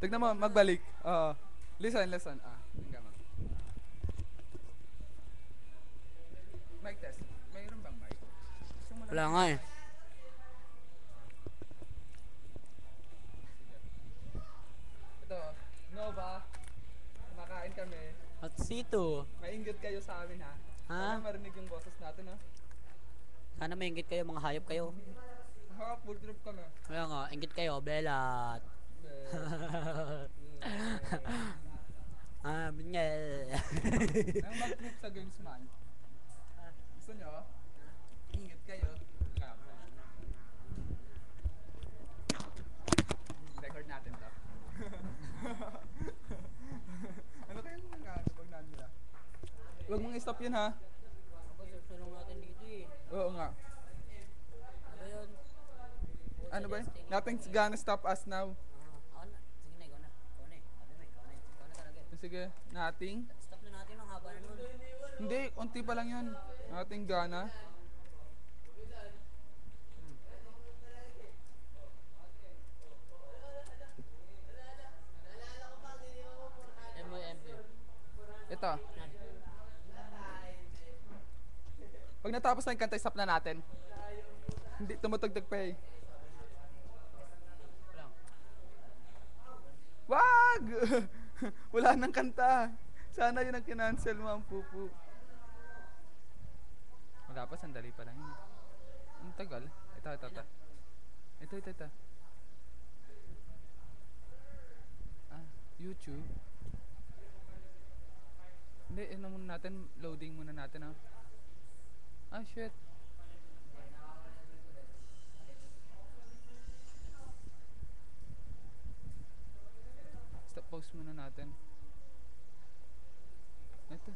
Tignan mo, magbalik. Oo. listen, listen. Ah, tingnan mo. Mic test. Mayroon bang mic? Wala nga eh. Ito, Nova. Kumakain kami. At sito. Mainggit kayo sa amin ha. Ha? Sana marinig yung boses natin ha. Sana may inggit kayo, mga hayop kayo. Ha, full trip kami. Kaya nga, inggit kayo, belat. ah, binyel. Nang mag-trip sa games man. Gusto nyo? Inggit kayo. Record natin to. ano kayong mga ano pag nila? Huwag mong i-stop yun ha. Ako, susunong natin dito eh. Oo nga. Ano? Ano ba yun? Nothing's gonna stop us now. Ah, ako na. Sige na, ikaw na. Ikaw na eh. Sabi mo, ikaw na eh. Ikaw na talaga eh. Sige, nothing. Stop na natin, ang haba na nun. Hindi, unti pa lang yun. Nothing gonna. MYMP. Ito. Pag natapos na yung kanta, stop na natin. Hindi, tumutugtog pa eh. Wag! Wala nang kanta. Sana yun ang kinancel mo ang pupu. Wala pa, sandali pa lang yun. Ang tagal. Ito, ito, ito. Ito, ito, ito. Ah, YouTube. Hindi, ano muna natin, loading muna natin ah. Ah, shit. Pause muna natin. Ito.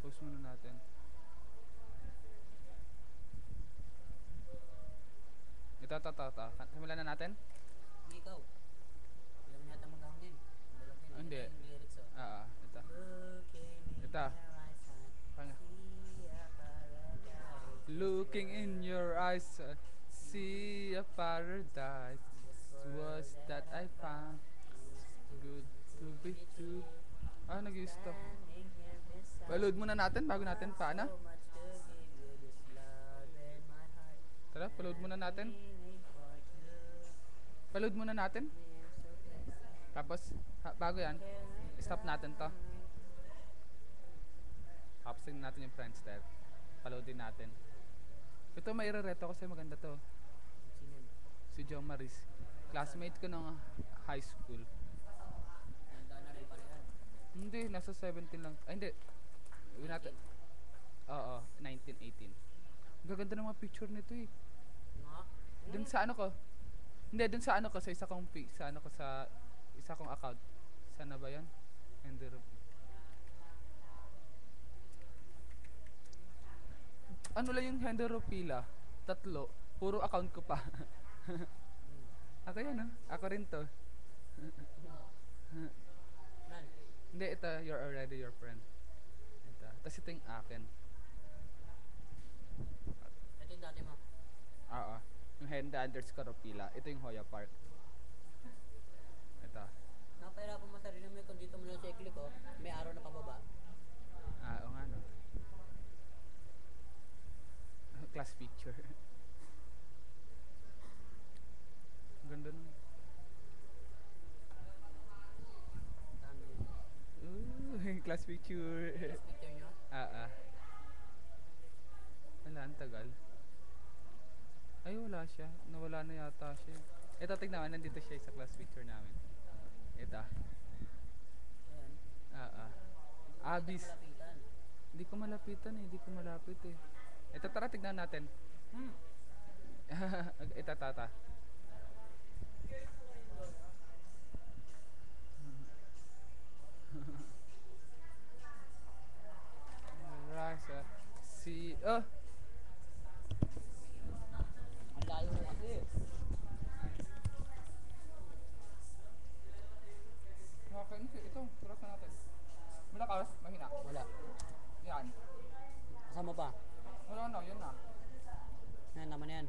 Pause muna natin. Ito, ito, ito, ito. Simulan na natin? Hindi ikaw. Alam mo yata. Lalagyan Ah, hindi. oh. Ah, ah, ito. Ito. your eyes, I Pang- see a paradise. Looking in your eyes, I see a paradise. Was that I found good to be true. Ah, nag-stop. Well, muna natin bago natin paana. Tara, paload muna natin. Paload muna natin. Tapos, ha, bago yan, stop natin to. Tapsin natin yung Friendster. Paloadin natin. Ito may reto kasi maganda to. Si John Maris. Classmate ko ng high school. Tanda na rin pala. Hindi, nasa 17 lang. Ay, hindi. Natin. Oo, 1918. Ang gaganda ng mga picture nito eh. Nga? Dun sa ano ko. Hindi, dun sa ano ko, sa isa kong, pi- sa ano ko, sa isa kong account. Sana ba yan? Ender. Ano lang yung Henderopila? Tatlo. Puro account ko pa. Ako yan, ah. Ako rin to. Hindi, ito, you're already your friend. Ito. Tapos ito yung akin. Ito yung dati mo. Oo. Yung Henda underscore Pila. Ito yung Hoya Park. Ito. Napahirapan mo sarili mo kung dito mo lang sa i-click oh. May araw na pababa. Ah, oo nga no. Class picture. Ang ganda nun. Tama yun. Ooh, class picture. Tapos picture nyo. ah, ah. Wala, ang tagal. Ay, wala siya. Nawala na yata siya. Ito, tignan mo. Nandito siya sa class picture namin. Ito. Ah, ah. Abis. Hindi ko malapitan eh. Hindi ko malapit eh. Ito, tara, tignan natin. Hmm. Ito, tata. Oh. Ang layo kasi. Nakakain siya. Ito, turas na natin. Malakas, mahina. Wala. Yan. Kasama pa? Wala na, yun na. Yan, naman yan.